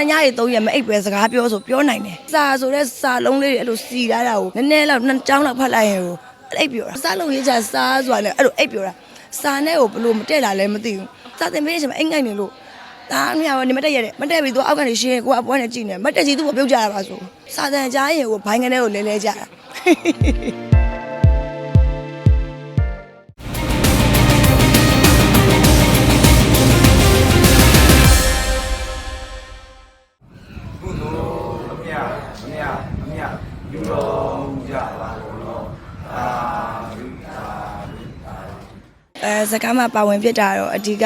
နှစ်ညရီသုံးရက်မအိပ်ပဲစကားပြောဆိုပြောနိုင်တယ်စာဆိုတဲ့စာလုံးလေးတွေအဲ့လိုစီထားတာကိုနည်းနည်းလောက်နှစ်ကြောင်းလောက်ဖတ်လိုက်ရင်ကိုအိပ်ပြောတာစာလုံးရေးချစာဆိုတာလည်းအဲ့လိုအိပ်ပြောတာစာနဲ့ကိုဘလို့မတက်လာလဲမသိဘူးစာသင်ပေးတဲ့အချိန်မှာအိမ်ငိုက်နေလို့ဒါအမြောင်နေမတက်ရတဲ့မတက်ပြီသူအောက်ကနေရှင်းကိုကအပွားနဲ့ကြည့်နေမတက်ကြီးသူ့ကိုပြုတ်ကြရပါဆိုစာတန်ကြားရင်ကိုဘိုင်းကနေကိုလဲလဲကြတာ စကားမှာပါဝင်ဖြစ်တာတော့အဓိက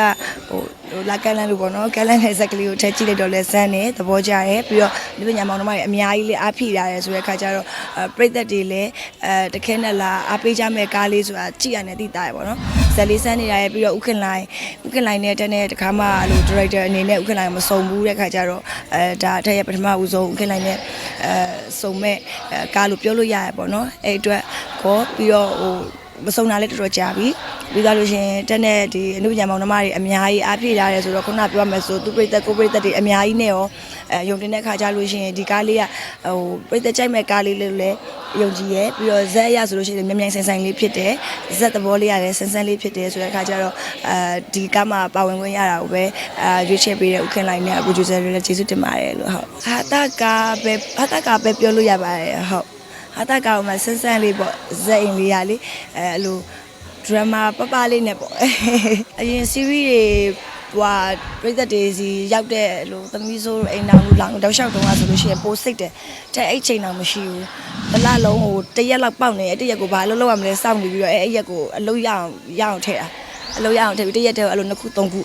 ဟိုဟိုလာကန်လန်လို့ပေါ့နော်ကန်လန်နဲ့ဇက်ကလေးကိုထည့်ကြည့်လိုက်တော့လဲဇန်းနေသဘောကျရဲပြီးတော့ဒီပညာမောင်နှမတွေအများကြီးလေးအားဖိရတယ်ဆိုတဲ့အခါကျတော့အဲပြိသက်တွေလည်းအဲတခဲနဲ့လာအားပေးကြမဲ့ကားလေးဆိုတာကြည့်ရနေသိတာရပေါ့နော်ဇက်လေးဆန်းနေရတယ်ပြီးတော့ဥခင်လိုင်းဥခင်လိုင်းနဲ့တနေ့တခါမှအဲ့လို director အနေနဲ့ဥခင်လိုင်းမစုံဘူးတဲ့အခါကျတော့အဲဒါအထက်ရပထမဦးဆုံးဥခင်လိုင်းနဲ့အဲစုံမဲ့အဲကားလို့ပြောလို့ရရပေါ့နော်အဲ့အတွက်ကောပြီးတော့ဟို မစုံတာလည်းတော်တော်ကြာပြီပြီးသွားလို့ရှရင်တက်တဲ့ဒီအနုပညာမောင်နှမတွေအများကြီးအားဖြည့်ထားတယ်ဆိုတော့ခုနပြောရမယ်ဆိုသူပြိသက်ကိုပြိသက်တွေအများကြီးနဲ့ရောအဲယုံတင်တဲ့ခါကြလို့ရှရင်ဒီကားလေးကဟိုပြိသက်ကြိုက်မဲ့ကားလေးလေးလည်းယုံကြည်ရဲ့ပြီးတော့ဇက်အရဆိုလို့ရှိရင်မြန်မြန်ဆန်ဆန်လေးဖြစ်တယ်ဇက်သဘောလေးရတယ်ဆန်ဆန်လေးဖြစ်တယ်ဆိုတဲ့ခါကျတော့အဲဒီကားမှာပါဝင်ခွင့်ရတာကိုပဲအာရွေးချယ်ပေးတဲ့ဥခင်လိုင်းနဲ့ producer တွေလည်းကျေးဇူးတင်ပါတယ်လို့ဟုတ်ဟာတာကာပဲဟာတာကာပဲပြောလို့ရပါတယ်ဟုတ် ဟာတာကောင်မှာဆန်းဆန်းလေးပေါ့ဇက်အိမ်လေးရလေအဲအဲ့လိုဒရမာပပလေးနဲ့ပေါ့အရင် series တွေဟွာပြိသက်တွေစီရောက်တဲ့လိုသမီးဆိုးအိမ်တော်လူလောင်တောက်လျှောက်တုံးကဆိုလို့ရှိရင်ပိုစိတ်တယ်တဲ့အဲ့ချိန်တော့မရှိဘူးတစ်လလုံးဟိုတစ်ရက်လောက်ပေါက်နေတယ်တစ်ရက်ကိုဘာလို့လောက်ရမလဲစောင့်နေပြီးတော့အဲ့အဲ့ရက်ကိုအလုပ်ရအောင်ရအောင်ထည့်တာအလုပ်ရအောင်ထည့်ပြီးတစ်ရက်တည်းအဲ့လိုနှစ်ခုသုံးခု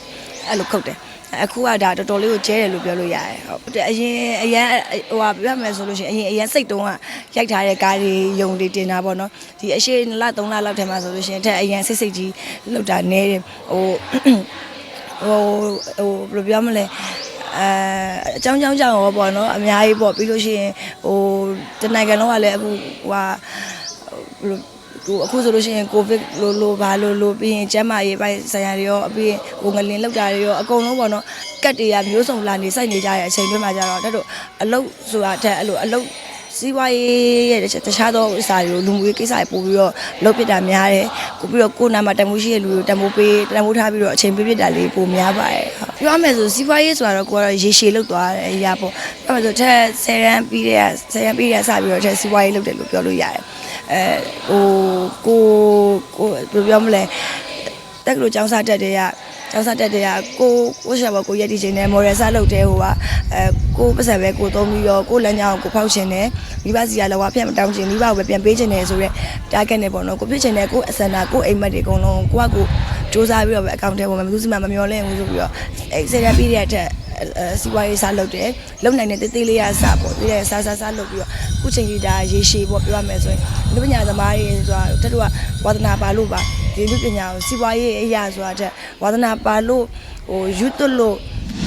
အဲ့လိုခုတ်တယ် အခုကဒါတော်တော်လေးကိုကျဲတယ်လို့ပြောလို့ရတယ်ဟုတ်တယ်အရင်အရင်ဟိုဟာပြောမယ်ဆိုလို့ရှိရင်အရင်အရင်စိတ်တုံးကရိုက်ထားတဲ့ကားတွေယုံတွေတင်တာပေါ့နော်ဒီအရှိ2လ3လလောက်ထဲမှာဆိုလို့ရှိရင်တဲ့အရင်စိတ်စိတ်ကြီးလောက်တာနဲတယ်ဟိုဟိုဟိုဘယ်လိုပြောမလဲအဲအကြောင်းကြောင်းကြောင်းရောပေါ့နော်အများကြီးပေါ့ပြီးလို့ရှိရင်ဟိုတနိုင်ငံလုံးကလည်းအခုဟိုဟာဘယ်လို ဟိုအခုဆိုလို့ရှိရင်ကိုဗစ်လိုလိုဘာလိုလိုပြီးရင်ကျန်းမာရေးပိုင်းဆိုင်ရာတွေရောအပြီးရင်ဟိုငလင်လောက်တာတွေရောအကုန်လုံးပေါ့နော်ကတ်တွေကမျိုးစုံလာနေစိုက်နေကြတဲ့အချိန်တွေမှာကြတော့တက်တို့အလုတ်ဆိုတာတက်အဲ့လိုအလုတ်စီးပွားရေးရဲ့တခြားသောဥစ္စာတွေကိုလူမှုရေးကိစ္စတွေပို့ပြီးတော့လုပ်ပစ်တာများတယ်ကိုပြီးတော့ကိုယ်နာမှာတန်ဖိုးရှိတဲ့လူတွေတန်ဖိုးပေးတန်ဖိုးထားပြီးတော့အချိန်ပေးပစ်တာလေးပိုများပါတယ်ဟုတ် ပြောရမယ်ဆိုစီးပွားရေးဆိုတာတော့ကိုကတော့ရေရှည်လုပ်သွားတယ်အရာပေါ့ပြောမယ်ဆိုထက်10ရန်ပြီးတဲ့10ရန်ပြီးတဲ့စပြီးတော့ထက်စီးပွားရေးလုပ်တယ်လို့ပြောလို့ရတယ်အဲဟိုကိုကိုဘယ်လိုပြောမလဲတက်ကလို့ចောင်းစားတက်တဲ့ကចောင်းစားတက်တဲ့ကကိုကိုရှာဘောကိုရက်တီချင်းနဲ့မော်ရယ်စားလုပ်တဲ့ဟိုကအဲကိုပတ်စံပဲကိုသုံးပြီးတော့ကိုလက်ညောင်းကိုဖောက်ရှင်တယ်မိဘစီကလောကဖျက်မတောင်းချင်မိဘကိုပဲပြန်ပေးချင်တယ်ဆိုတော့ target နဲ့ပေါ့နော်ကိုဖြစ်ချင်တဲ့ကိုအစန္ဒကိုအိမ်မက်တွေအကုန်လုံးကိုကကို စူးစမ်းပြီးတော့ပဲအကောင့်ထဲပေါ်မှာမသူစီမမမျောလဲဘူးဆိုပြီးတော့အဲဆယ်ရပြီးတဲ့အထက်အဲစီဝါရေးစားလုပ်တယ်လုံနိုင်တဲ့တေးသေးလေးရစားပေါ့ပြီးတဲ့စားစားစားလုပ်ပြီးတော့ခုချိန်ကြီးဒါရေရှည်ပေါ့ပြောရမယ်ဆိုရင်လူပညာသမားတွေဆိုတာတက်တော့ဝါသနာပါလို့ပါဒီလူပညာကိုစီဝါရေးအရာဆိုတာတက်ဝါသနာပါလို့ဟိုယူသွလို့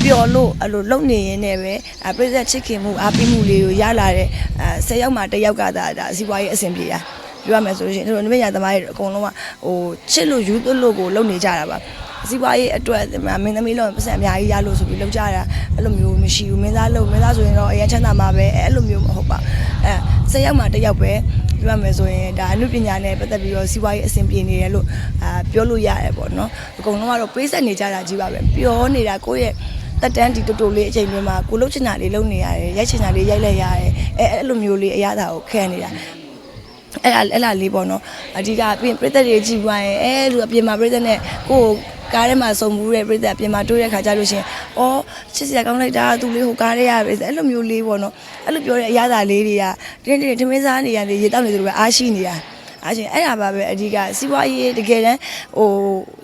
ပျော်လို့အဲ့လိုလုံနေရင်းနဲ့ပဲအပြည့်စက်ချစ်ခင်မှုအားပေးမှုလေးကိုရလာတဲ့အဲဆယ်ယောက်မှတစ်ယောက်ကဒါဒါစီဝါရေးအဆင်ပြေတာ ပြောရမယ်ဆိုလို့ရှိရင်တို့နိမညာသမားတွေအကုန်လုံးကဟိုချစ်လို့ယူသွလို့ကိုလုံနေကြတာပါစီပွားရေးအတွက်မင်းသမီးလုံးပတ်စံအများကြီးရလို့ဆိုပြီးလောက်ကြတာအဲ့လိုမျိုးမရှိဘူးမင်းသားလုံးမင်းသားဆိုရင်တော့အရင်ချမ်းသာမှာပဲအဲ့လိုမျိုးမဟုတ်ပါအဲဆယ်ယောက်မှတစ်ယောက်ပဲပြောရမယ်ဆိုရင်ဒါအမှုပညာနဲ့ပတ်သက်ပြီးတော့စီးပွားရေးအဆင်ပြေနေတယ်လို့အာပြောလို့ရတယ်ပေါ့နော်အကုန်လုံးကတော့ပေးဆက်နေကြတာကြီးပါပဲပြောနေတာကိုယ့်ရဲ့တက်တန်းဒီတူတူလေးအချိန်မျိုးမှာကိုလှုပ်ချင်တာလေးလုပ်နေရတယ်ရိုက်ချင်တာလေးရိုက်လိုက်ရတယ်အဲအဲ့လိုမျိုးလေးအရသာကိုခံနေတာ အဲ့ဒါအဲ့လားလေးပေါ့နော်အဓိကပြင်ပြည့်သက်တွေကြည်ပွားရင်အဲလူအပြင်မှာပြည့်သက်နဲ့ကိုယ်ကားထဲမှာစုံမှုတဲ့ပြည့်သက်အပြင်မှာတွေ့တဲ့ခါကျလို့ရှင်အော်ချစ်စရာကောင်းလိုက်တာသူလေးဟိုကားထဲရပဲအဲ့လိုမျိုးလေးပေါ့နော်အဲ့လိုပြောတဲ့အရသာလေးတွေကတင်းတင်းထမင်းစားနေရတယ်ရေတောက်နေသူတွေပဲအားရှိနေတာအားရှင်အဲ့ဒါပါပဲအဓိကစီးပွားရေးတကယ်တမ်းဟို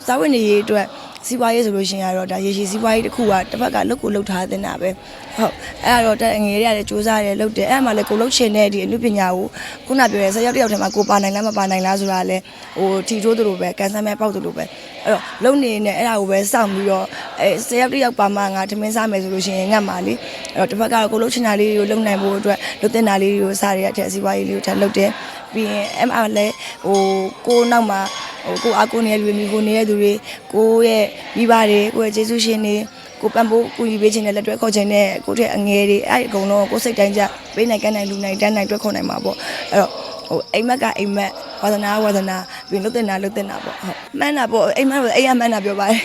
စာဝတ်နေရေးအတွက် စီးပွားရေးဆိုလို့ရှိရင်ကတော့ဒါရေရှည်စီးပွားရေးတစ်ခုကတစ်ဖက်ကလုတ်ကိုလုတ်ထားတဲ့နာပဲဟုတ်အဲ့ဒါတော့တက်ငယ်တွေကလည်းစူးစမ်းရတယ်လုတ်တယ်အဲ့မှာလည်းကိုလုတ်ချင်တဲ့ဒီအမှုပညာကိုခုနပြောရဲဆက်ရောက်တစ်ယောက်တည်းမှာကိုပါနိုင်လားမပါနိုင်လားဆိုတာလည်းဟိုထီထိုးသလိုပဲကန်ဆယ်မဲပေါက်သလိုပဲအဲ့တော့လုံနေနေအဲ့ဒါကိုပဲစောင့်ပြီးတော့အဲဆက်ရောက်တစ်ယောက်ပါမှငါထမင်းစားမယ်ဆိုလို့ရှိရင်ငတ်ပါလေအဲ့တော့တစ်ဖက်ကတော့ကိုလုတ်ချင်တာလေးတွေကိုလုံနိုင်ဖို့အတွက်လုတ်တင်တာလေးတွေကိုစားရတဲ့အထက်စီးပွားရေးလေးကိုထပ်လုတ်တယ်ပြီးရင် MR လည်းဟိုကိုနောက်မှာ ဟိုကိုအကူနေတဲ့လူတွေမိကိုနေတဲ့သူတွေကိုရဲ့မိဘတွေကိုရဲ့ကျေးဇူးရှင်တွေကိုပန်ဖို့ကိုကြီးပေးခြင်းနဲ့လက်တွဲခေါ်ခြင်းနဲ့ကိုယ့်တဲ့အငယ်တွေအဲ့ဒီအကုန်လုံးကိုယ်စိတ်တိုင်းကြပေးနိုင်ကမ်းနိုင်လူနိုင်တန်းနိုင်တွဲခေါ်နိုင်မှာပေါ့အဲ့တော့ဟိုအိမ်မက်ကအိမ်မက်ဝါသနာကဝါသနာပြီးလုတ်တင်တာလုတ်တင်တာပေါ့ဟုတ်မှန်တာပေါ့အိမ်မက်ကိုအိမ်ရမှန်တာပြောပါတယ်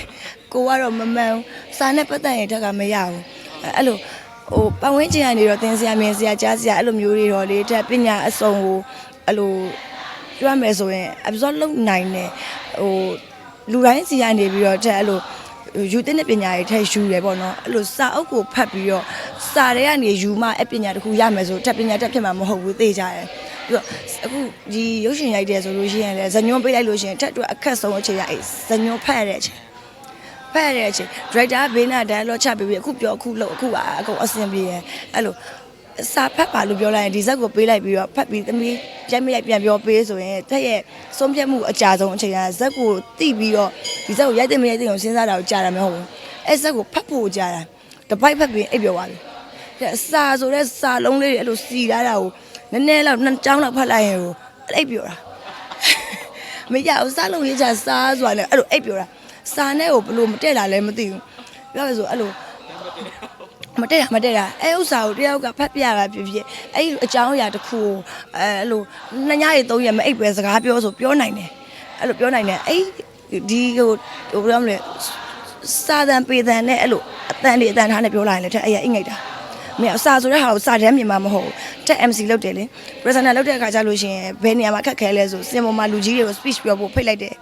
ကိုကတော့မမှန်ဘူးစာနဲ့ပတ်သက်ရင်တက်ကမရဘူးအဲ့လိုဟိုပတ်ဝန်းကျင်ကနေတော့သင်စရာမြင်စရာကြားစရာအဲ့လိုမျိုးတွေတော့လေတက်ပညာအစုံကိုအဲ့လို ပြောရမယ်ဆိုရင် absorb လုပ်နိုင်တယ်ဟိုလူတိုင်းစီကနေပြီးတော့တက်အဲ့လိုယူတဲ့ပညာတွေထည့်ယူတယ်ပေါ့နော်အဲ့လိုစာအုပ်ကိုဖတ်ပြီးတော့စာတွေကနေယူမှအပညာတစ်ခုရမယ်ဆိုတက်ပညာတက်ဖြစ်မှာမဟုတ်ဘူးသိကြတယ်ပြီးတော့အခုဒီရုပ်ရှင်ရိုက်တယ်ဆိုလို့ရှိရင်လည်းဇညွန်ပေးလိုက်လို့ရှိရင်တက်အတွက်အခက်ဆုံးအချိန်ရအဲ့ဇညွန်ဖတ်ရတဲ့အချိန်ဖတ်ရတဲ့အချိန် director ဘေးနာ dialogue ချပေးပြီးအခုပြောအခုလုပ်အခုပါအကုန်အဆင်ပြေရအဲ့လို စာဖတ်ပါလို့ပြောလိုက်ရင်ဒီဇက်ကိုပေးလိုက်ပြီးတော့ဖတ်ပြီးသမီးပြန်မရိုက်ပြန်ပြောပေးဆိုရင်တက်ရဲ့ဆုံးဖြတ်မှုအကြဆုံးအချိန်ကဇက်ကိုတိပြီးတော့ဒီဇက်ကိုရိုက်တယ်မရိုက်တယ်ကိုစဉ်းစားတာကိုကြားတာမဟုတ်ဘူးအဲ့ဇက်ကိုဖတ်ဖို့ကြားတာတပိုက်ဖတ်ပြီးအိပ်ပြောသွားပြီတဲ့စာဆိုတဲ့စာလုံးလေးတွေအဲ့လိုစီထားတာကိုနည်းနည်းလောက်နှစ်ကြောင်းလောက်ဖတ်လိုက်ရင်ကိုအိပ်ပြောတာမရဘူးစားလို့ရချစားဆိုတာနဲ့အဲ့လိုအိပ်ပြောတာစာနဲ့ကိုဘလို့မတက်လာလဲမသိဘူးပြောရဆိုအဲ့လို မတက်တာမတက်တာအဲ့ဥစ္စာကိုတယောက်ကဖတ်ပြတာဖြစ်ဖြစ်အဲ့အကြောင်းအရာတစ်ခုကိုအဲအဲ့လိုနှစ်ညရီသုံးရက်မအိပ်ပဲစကားပြောဆိုပြောနိုင်တယ်အဲ့လိုပြောနိုင်တယ်အဲ့ဒီဟိုဟိုဘယ်လိုမလဲစာတန်ပေတန်နဲ့အဲ့လိုအတန်လေးအတန်ထားနဲ့ပြောလိုက်ရင်လည်းတဲ့အဲ့ရအိတ်ငိတ်တာမင်းအစာဆိုတဲ့ဟာကိုစာတန်းမြင်မှာမဟုတ်ဘူးတက် MC လုပ်တယ်လေ presenter လုပ်တဲ့အခါကျလို့ရှိရင်ဘယ်နေရာမှာခက်ခဲလဲဆိုစင်ပေါ်မှာလူကြီးတွေကို speech ပြောဖို့ဖိတ်လိုက်တယ်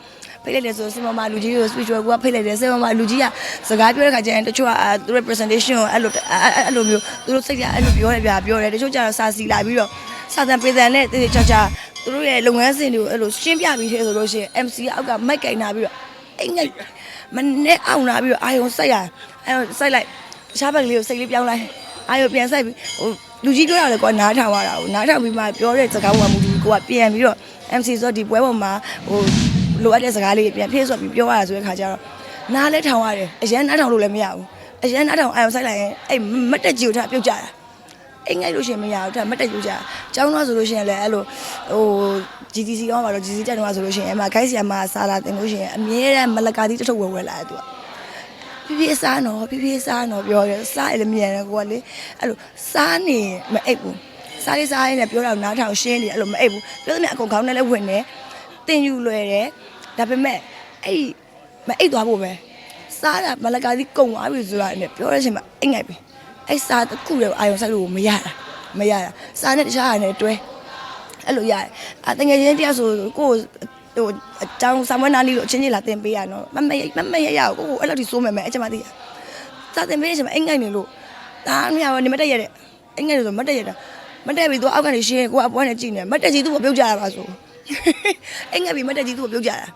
ဖိတ်လိုက်တယ်ဆိုစင်ပေါ်မှာလူကြီးတွေကို speech ပြောကိုကဖိတ်လိုက်တယ်စင်ပေါ်မှာလူကြီးကစကားပြောတဲ့အခါကျရင်တချို့ကအာသူတို့ presentation ကိုအဲ့လိုအဲ့အဲ့လိုမျိုးသူတို့စိတ်ကအဲ့လိုပြောတယ်ဗျာပြောတယ်တချို့ကျတော့စာစီလာပြီးတော့စာတန် present နဲ့တေးချာချာသူတို့ရဲ့လုပ်ငန်းစဉ်တွေကိုအဲ့လိုရှင်းပြပြီးသေးဆိုလို့ရှိရင် MC ကအောက်ကမိုက်ကင်နာပြီးတော့အိတ်ငိတ်မနဲ့အောင်လာပြီးတော့အာယုံစိုက်ရအဲ့စိုက်လိုက်ရှားဘက်ကလေးကိုစိတ်လေးပြောင်းလိုက်အာရုံပြန်ဆိုင်ပြီးဟိုလူကြီးပြောတာလေကွာနားထောင်ရတာကိုနားထောင်ပြီးမှပြောတဲ့စကားပေါ်မှာမူတည်ကိုကပြန်ပြီးတော့ MC ဆိုဒီပွဲပေါ်မှာဟို လိုအပ်တဲ့စကားလေးပြန်ဖြည့်ဆိုပြီးပြောရတာဆိုတဲ့ခါကျတော့နားလဲထောင်ရတယ်အရန်နားထောင်လို့လည်းမရဘူးအရန်နားထောင်အာရုံဆိုင်လိုက်ရင်အဲ့မတ်တက်ကြီးကိုထားပြုတ်ကြတာအိမ်ငိုက်လို့ရှိရင်မရဘူးဒါမတ်တက်ကြီးကြကျောင်းတော့ဆိုလို့ရှိရင်လည်းအဲ့လိုဟို GTC ကောင်းပါတော့ GTC တက်တော့ဆိုလို့ရှိရင်အမခိုက်ဆီယာမှာစားလာတင်လို့ရှိရင်အမြဲတမ်းမလကာတိတစ်ထုပ်ဝယ်ဝယ်လာတယ်သူကပြပြစားနော်ပြပြစားနော်ပြောတယ်စားရလည်းမြန်တယ်ကိုကလေအဲ့လိုစားနေမအိပ်ဘူးစားလေးစားရင်းနဲ့ပြောတာနားထောင်ရှင်းနေအဲ့လိုမအိပ်ဘူးပြောသမျှအကုန်ခေါင်းနဲ့လည်းဝင်တယ်တင်ယူလွယ်တယ် ဒါပေမဲ့အဲ့မအိပ်သွားဖို့ပဲစားတာမလကာစီကုံသွားပြီဆိုတာနဲ့ပြောတဲ့အချိန်မှာအိတ်ငိုက်ပြီအဲ့စားတစ်ခုလည်းအာယုံဆိုင်လို့မရတာမရတာစားနဲ့တခြားဟာနဲ့တွဲအဲ့လိုရတယ်အတငယ်ချင်းတယောက်ဆိုကိုယ်ဟိုအကြောင်းဆာမွေးနာလီလို့အချင်းချင်းလာတင်ပေးရနော်မမမမရရကိုကိုအဲ့လိုဒီစိုးမယ်မယ်အချက်မသိရစာတင်ပေးတဲ့အချိန်မှာအိမ်ငိုက်နေလို့ဒါအမြာနေမတက်ရတဲ့အိမ်ငိုက်နေဆိုမတက်ရတာမတက်ပြီသူအောက်ကနေရှင်းကိုကအပွားနဲ့ကြည့်နေမတက်ကြီးသူ့ကိုပြုတ်ကြရပါဆိုအိမ်ငိုက်ပြီမတက်ကြီးသူ့ကိုပြုတ်ကြတာ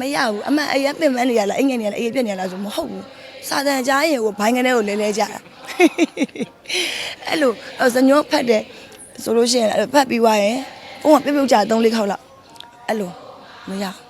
မရဘူးအမှန်အရင်ပင်ပန်းနေရလားအိမ်ငိုက်နေရလားအေးပြက်နေရလားဆိုမဟုတ်ဘူးစာတန်ကြားရင်ကိုဘိုင်းကနေကိုလဲလဲကြတာအဲ့လိုဇညောဖတ်တယ်ဆိုလို့ရှိရင်ဖတ်ပြီးွားရင်ဘုံကပြုတ်ပြုတ်ကြ3-4ခေါက်လောက်အဲ့လိုမရဘူး